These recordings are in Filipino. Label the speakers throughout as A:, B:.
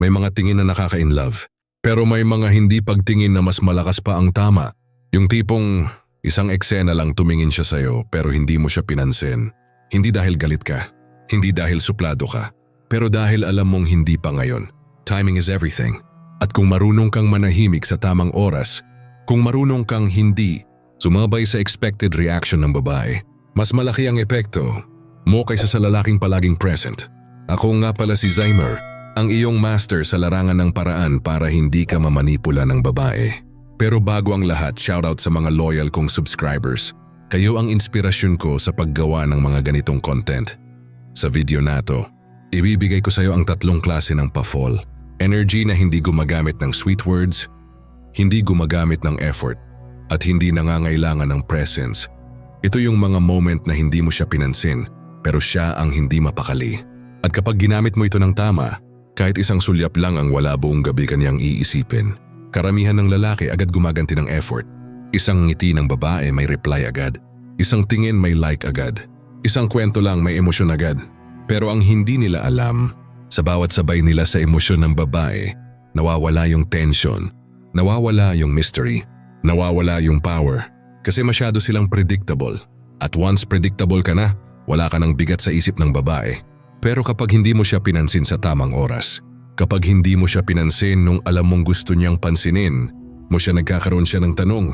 A: May mga tingin na nakaka-inlove. Pero may mga hindi pagtingin na mas malakas pa ang tama. Yung tipong isang eksena lang tumingin siya sa'yo pero hindi mo siya pinansin. Hindi dahil galit ka. Hindi dahil suplado ka. Pero dahil alam mong hindi pa ngayon. Timing is everything. At kung marunong kang manahimik sa tamang oras, kung marunong kang hindi sumabay sa expected reaction ng babae, mas malaki ang epekto mo kaysa sa lalaking palaging present. Ako nga pala si Zymer, ang iyong master sa larangan ng paraan para hindi ka mamanipula ng babae. Pero bago ang lahat, shoutout sa mga loyal kong subscribers. Kayo ang inspirasyon ko sa paggawa ng mga ganitong content. Sa video na to, ibibigay ko sa iyo ang tatlong klase ng pa-fall. Energy na hindi gumagamit ng sweet words, hindi gumagamit ng effort, at hindi nangangailangan ng presence. Ito yung mga moment na hindi mo siya pinansin, pero siya ang hindi mapakali. At kapag ginamit mo ito ng tama, kahit isang sulyap lang ang wala buong gabi kanyang iisipin. Karamihan ng lalaki agad gumaganti ng effort. Isang ngiti ng babae may reply agad. Isang tingin may like agad. Isang kwento lang may emosyon agad. Pero ang hindi nila alam, sa bawat sabay nila sa emosyon ng babae, nawawala yung tension, nawawala yung mystery, nawawala yung power. Kasi masyado silang predictable. At once predictable ka na, wala ka ng bigat sa isip ng babae. Pero kapag hindi mo siya pinansin sa tamang oras, kapag hindi mo siya pinansin nung alam mong gusto niyang pansinin, mo siya nagkakaroon siya ng tanong,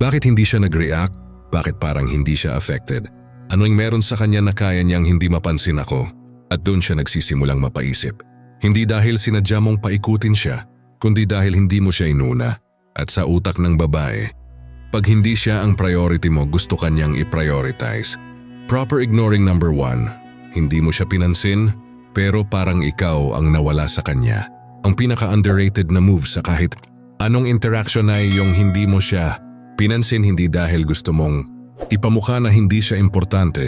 A: bakit hindi siya nag-react? Bakit parang hindi siya affected? Ano yung meron sa kanya na kaya niyang hindi mapansin ako? At doon siya nagsisimulang mapaisip. Hindi dahil sinadya mong paikutin siya, kundi dahil hindi mo siya inuna. At sa utak ng babae, pag hindi siya ang priority mo, gusto kanyang i-prioritize. Proper ignoring number one, hindi mo siya pinansin, pero parang ikaw ang nawala sa kanya. Ang pinaka-underrated na move sa kahit anong interaction ay yung hindi mo siya pinansin hindi dahil gusto mong ipamukha na hindi siya importante,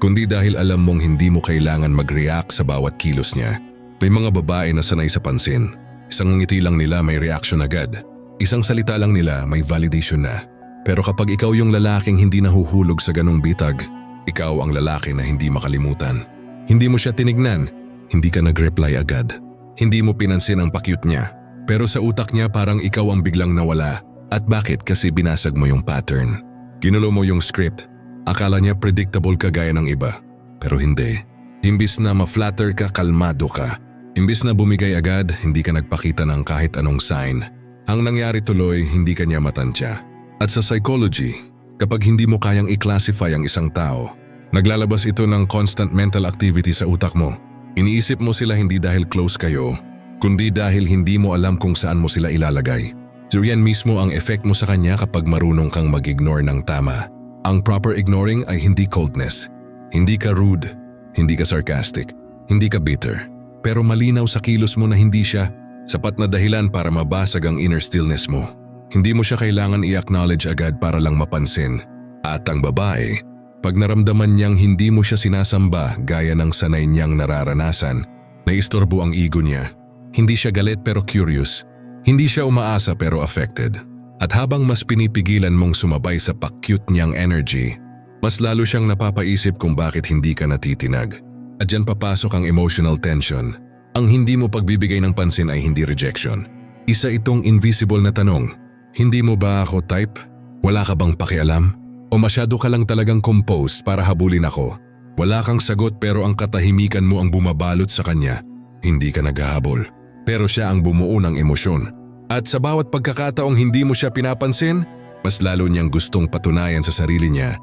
A: kundi dahil alam mong hindi mo kailangan mag-react sa bawat kilos niya. May mga babae na sanay sa pansin. Isang ngiti lang nila may reaction agad. Isang salita lang nila may validation na. Pero kapag ikaw yung lalaking hindi nahuhulog sa ganong bitag, ikaw ang lalaki na hindi makalimutan. Hindi mo siya tinignan, hindi ka nag-reply agad. Hindi mo pinansin ang pakyut niya. Pero sa utak niya parang ikaw ang biglang nawala. At bakit kasi binasag mo yung pattern? Ginulo mo yung script. Akala niya predictable ka gaya ng iba. Pero hindi. Imbis na ma-flatter ka, kalmado ka. Imbis na bumigay agad, hindi ka nagpakita ng kahit anong sign. Ang nangyari tuloy, hindi ka niya matansya. At sa psychology, kapag hindi mo kayang i-classify ang isang tao, naglalabas ito ng constant mental activity sa utak mo. Iniisip mo sila hindi dahil close kayo, kundi dahil hindi mo alam kung saan mo sila ilalagay. So mismo ang effect mo sa kanya kapag marunong kang mag-ignore ng tama. Ang proper ignoring ay hindi coldness. Hindi ka rude, hindi ka sarcastic, hindi ka bitter. Pero malinaw sa kilos mo na hindi siya sapat na dahilan para mabasag ang inner stillness mo. Hindi mo siya kailangan i-acknowledge agad para lang mapansin. At ang babae, pag naramdaman niyang hindi mo siya sinasamba gaya ng sanay niyang nararanasan, naistorbo ang ego niya. Hindi siya galit pero curious. Hindi siya umaasa pero affected. At habang mas pinipigilan mong sumabay sa pakyut niyang energy, mas lalo siyang napapaisip kung bakit hindi ka natitinag. At dyan papasok ang emotional tension. Ang hindi mo pagbibigay ng pansin ay hindi rejection. Isa itong invisible na tanong, hindi mo ba ako type? Wala ka bang pakialam? O masyado ka lang talagang composed para habulin ako? Wala kang sagot pero ang katahimikan mo ang bumabalot sa kanya. Hindi ka naghahabol. Pero siya ang bumuo ng emosyon. At sa bawat pagkakataong hindi mo siya pinapansin, mas lalo niyang gustong patunayan sa sarili niya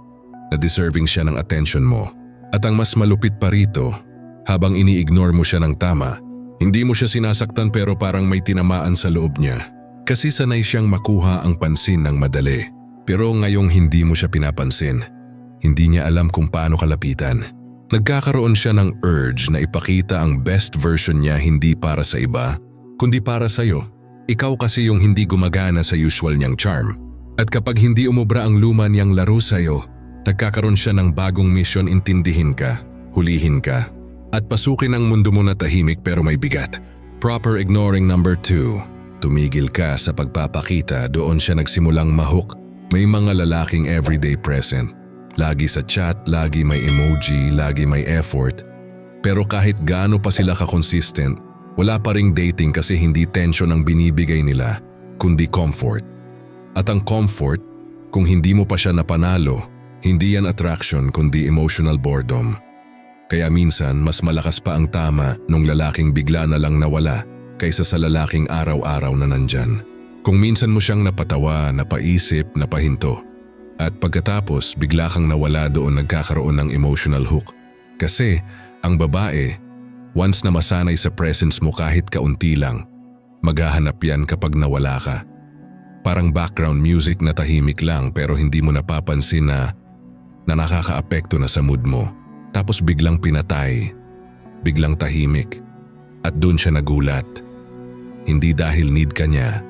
A: na deserving siya ng attention mo. At ang mas malupit pa rito, habang ini-ignore mo siya ng tama, hindi mo siya sinasaktan pero parang may tinamaan sa loob niya. Kasi sanay siyang makuha ang pansin ng madali. Pero ngayong hindi mo siya pinapansin, hindi niya alam kung paano kalapitan. Nagkakaroon siya ng urge na ipakita ang best version niya hindi para sa iba, kundi para sa iyo. Ikaw kasi yung hindi gumagana sa usual niyang charm. At kapag hindi umubra ang luma niyang laro sa iyo, nagkakaroon siya ng bagong mission intindihin ka, hulihin ka, at pasukin ang mundo mo na tahimik pero may bigat. Proper ignoring number two. Tumigil ka sa pagpapakita doon siya nagsimulang mahook. May mga lalaking everyday present. Lagi sa chat, lagi may emoji, lagi may effort. Pero kahit gaano pa sila ka-consistent, Wala pa ring dating kasi hindi tension ang binibigay nila, kundi comfort. At ang comfort, kung hindi mo pa siya napanalo, hindi yan attraction kundi emotional boredom. Kaya minsan mas malakas pa ang tama nung lalaking bigla na lang nawala kaysa sa lalaking araw-araw na nandyan. Kung minsan mo siyang napatawa, napaisip, napahinto. At pagkatapos bigla kang nawala doon nagkakaroon ng emotional hook. Kasi ang babae, once na masanay sa presence mo kahit kaunti lang, maghahanap yan kapag nawala ka. Parang background music na tahimik lang pero hindi mo napapansin na na nakakaapekto na sa mood mo. Tapos biglang pinatay, biglang tahimik, at doon siya nagulat. Hindi dahil need ka niya,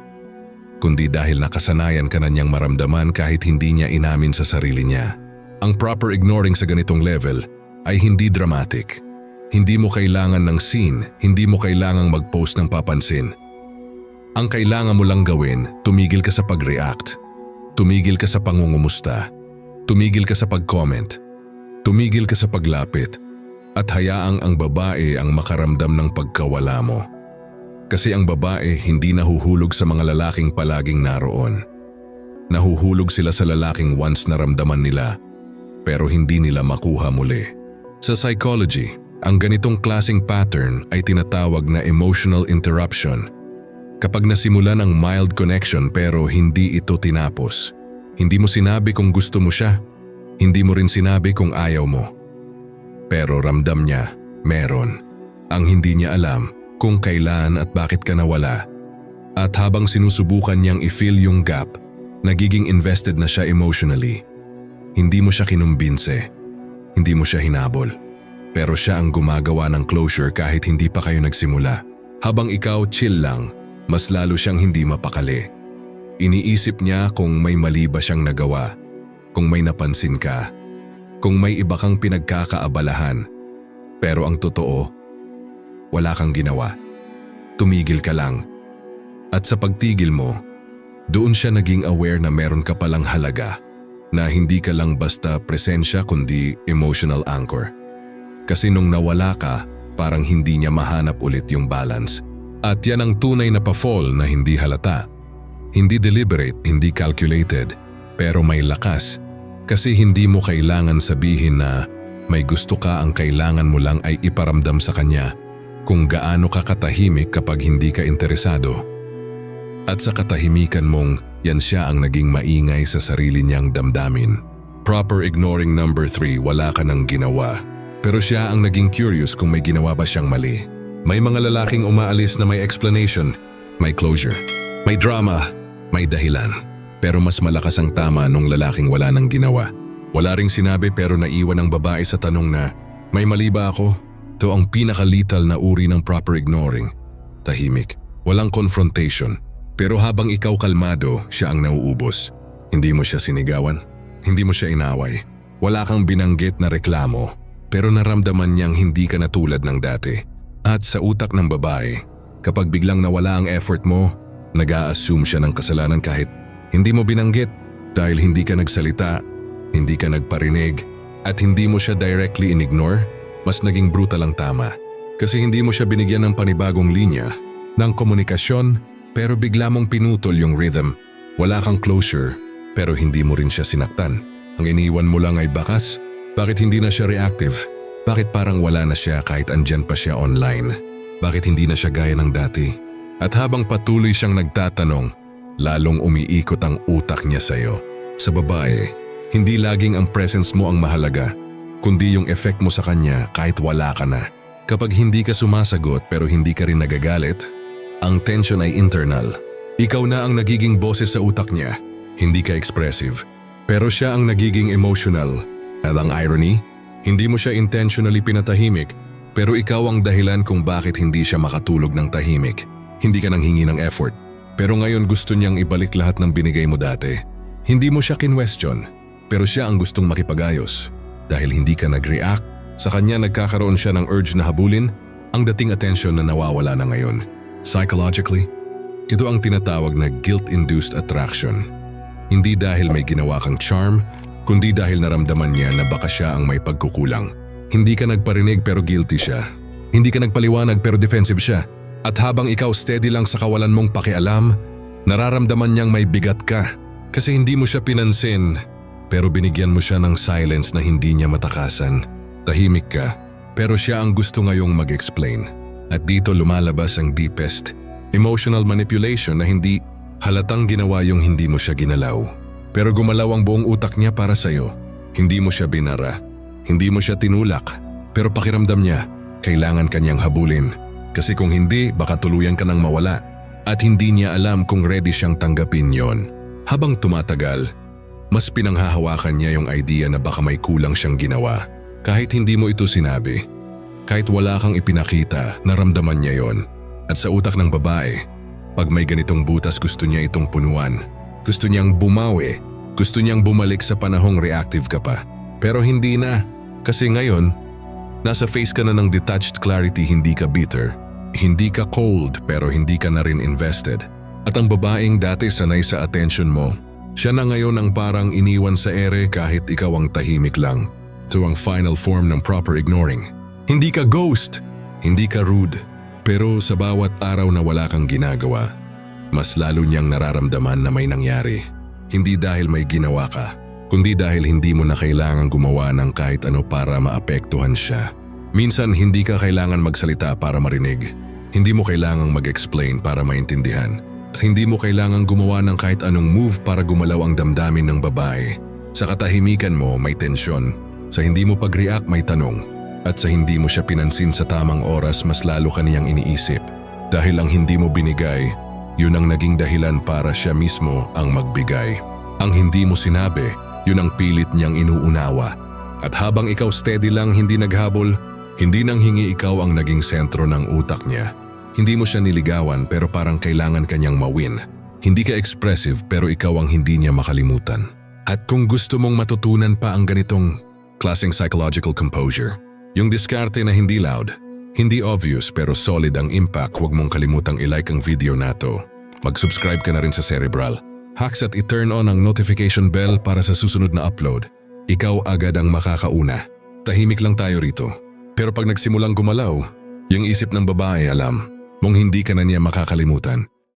A: kundi dahil nakasanayan ka na niyang maramdaman kahit hindi niya inamin sa sarili niya. Ang proper ignoring sa ganitong level ay hindi dramatic. Hindi mo kailangan ng scene, hindi mo kailangang mag-post ng papansin. Ang kailangan mo lang gawin, tumigil ka sa pag-react. Tumigil ka sa pangungumusta. Tumigil ka sa pag-comment. Tumigil ka sa paglapit. At hayaang ang babae ang makaramdam ng pagkawala mo. Kasi ang babae hindi nahuhulog sa mga lalaking palaging naroon. Nahuhulog sila sa lalaking once naramdaman nila, pero hindi nila makuha muli. Sa psychology, ang ganitong klasing pattern ay tinatawag na emotional interruption. Kapag nasimulan ang mild connection pero hindi ito tinapos, hindi mo sinabi kung gusto mo siya, hindi mo rin sinabi kung ayaw mo. Pero ramdam niya, meron. Ang hindi niya alam kung kailan at bakit ka nawala. At habang sinusubukan niyang i-fill yung gap, nagiging invested na siya emotionally. Hindi mo siya kinumbinse. Hindi mo siya hinabol. Pero siya ang gumagawa ng closure kahit hindi pa kayo nagsimula. Habang ikaw chill lang, mas lalo siyang hindi mapakali. Iniisip niya kung may mali ba siyang nagawa, kung may napansin ka, kung may iba kang pinagkakaabalahan. Pero ang totoo, wala kang ginawa. Tumigil ka lang. At sa pagtigil mo, doon siya naging aware na meron ka palang halaga, na hindi ka lang basta presensya kundi emotional anchor. Kasi nung nawala ka, parang hindi niya mahanap ulit yung balance. At yan ang tunay na pa-fall na hindi halata. Hindi deliberate, hindi calculated, pero may lakas. Kasi hindi mo kailangan sabihin na may gusto ka ang kailangan mo lang ay iparamdam sa kanya kung gaano ka katahimik kapag hindi ka interesado. At sa katahimikan mong yan siya ang naging maingay sa sarili niyang damdamin. Proper ignoring number 3, wala ka nang ginawa. Pero siya ang naging curious kung may ginawa ba siyang mali. May mga lalaking umaalis na may explanation, may closure, may drama, may dahilan. Pero mas malakas ang tama nung lalaking wala nang ginawa. Wala ring sinabi pero naiwan ang babae sa tanong na, may mali ba ako? Ito ang pinakalital na uri ng proper ignoring. Tahimik, walang confrontation. Pero habang ikaw kalmado, siya ang nauubos. Hindi mo siya sinigawan, hindi mo siya inaway. Wala kang binanggit na reklamo, pero naramdaman niyang hindi ka na tulad ng dati. At sa utak ng babae, kapag biglang nawala ang effort mo, nag assume siya ng kasalanan kahit hindi mo binanggit dahil hindi ka nagsalita, hindi ka nagparinig, at hindi mo siya directly inignore, mas naging brutal ang tama. Kasi hindi mo siya binigyan ng panibagong linya, ng komunikasyon, pero bigla mong pinutol yung rhythm. Wala kang closure, pero hindi mo rin siya sinaktan. Ang iniwan mo lang ay bakas. Bakit hindi na siya reactive? Bakit parang wala na siya kahit andyan pa siya online? Bakit hindi na siya gaya ng dati? At habang patuloy siyang nagtatanong, lalong umiikot ang utak niya sa'yo. Sa babae, hindi laging ang presence mo ang mahalaga, kundi yung effect mo sa kanya kahit wala ka na. Kapag hindi ka sumasagot pero hindi ka rin nagagalit, ang tension ay internal. Ikaw na ang nagiging boses sa utak niya, hindi ka expressive. Pero siya ang nagiging emotional. At ang irony, hindi mo siya intentionally pinatahimik, pero ikaw ang dahilan kung bakit hindi siya makatulog ng tahimik. Hindi ka nang hingi ng effort. Pero ngayon gusto niyang ibalik lahat ng binigay mo dati. Hindi mo siya kinwestiyon, pero siya ang gustong makipagayos. Dahil hindi ka nag-react, sa kanya nagkakaroon siya ng urge na habulin ang dating attention na nawawala na ngayon. Psychologically, ito ang tinatawag na guilt-induced attraction. Hindi dahil may ginawa kang charm, kundi dahil naramdaman niya na baka siya ang may pagkukulang. Hindi ka nagparinig pero guilty siya. Hindi ka nagpaliwanag pero defensive siya. At habang ikaw steady lang sa kawalan mong pakialam, nararamdaman niyang may bigat ka kasi hindi mo siya pinansin pero binigyan mo siya ng silence na hindi niya matakasan. Tahimik ka pero siya ang gusto ngayong mag-explain. At dito lumalabas ang deepest emotional manipulation na hindi halatang ginawa yung hindi mo siya ginalaw. Pero gumalaw ang buong utak niya para sa'yo. Hindi mo siya binara. Hindi mo siya tinulak. Pero pakiramdam niya, kailangan kanyang habulin. Kasi kung hindi, baka tuluyan ka nang mawala. At hindi niya alam kung ready siyang tanggapin yon. Habang tumatagal, mas pinanghahawakan niya yung idea na baka may kulang siyang ginawa. Kahit hindi mo ito sinabi. Kahit wala kang ipinakita, naramdaman niya yon. At sa utak ng babae, pag may ganitong butas gusto niya itong punuan. Gusto niyang bumawi. Gusto niyang bumalik sa panahong reactive ka pa. Pero hindi na. Kasi ngayon, nasa face ka na ng detached clarity hindi ka bitter. Hindi ka cold pero hindi ka na rin invested. At ang babaeng dati sanay sa attention mo, siya na ngayon ang parang iniwan sa ere kahit ikaw ang tahimik lang. Ito ang final form ng proper ignoring. Hindi ka ghost, hindi ka rude. Pero sa bawat araw na wala kang ginagawa, mas lalo niyang nararamdaman na may nangyari. Hindi dahil may ginawa ka, kundi dahil hindi mo na kailangan gumawa ng kahit ano para maapektuhan siya. Minsan hindi ka kailangan magsalita para marinig. Hindi mo kailangang mag-explain para maintindihan. Hindi mo kailangang gumawa ng kahit anong move para gumalaw ang damdamin ng babae. Sa katahimikan mo may tensyon. Sa hindi mo pag-react may tanong. At sa hindi mo siya pinansin sa tamang oras mas lalo ka niyang iniisip. Dahil ang hindi mo binigay, yun ang naging dahilan para siya mismo ang magbigay. Ang hindi mo sinabi, yun ang pilit niyang inuunawa. At habang ikaw steady lang hindi naghabol, hindi nang hingi ikaw ang naging sentro ng utak niya. Hindi mo siya niligawan pero parang kailangan kanyang mawin. Hindi ka expressive pero ikaw ang hindi niya makalimutan. At kung gusto mong matutunan pa ang ganitong klaseng psychological composure, yung diskarte na hindi loud, hindi obvious pero solid ang impact, huwag mong kalimutang ilike ang video na to. Mag-subscribe ka na rin sa Cerebral. Hacks at i-turn on ang notification bell para sa susunod na upload. Ikaw agad ang makakauna. Tahimik lang tayo rito. Pero pag nagsimulang gumalaw, yung isip ng babae alam mong hindi ka na niya makakalimutan.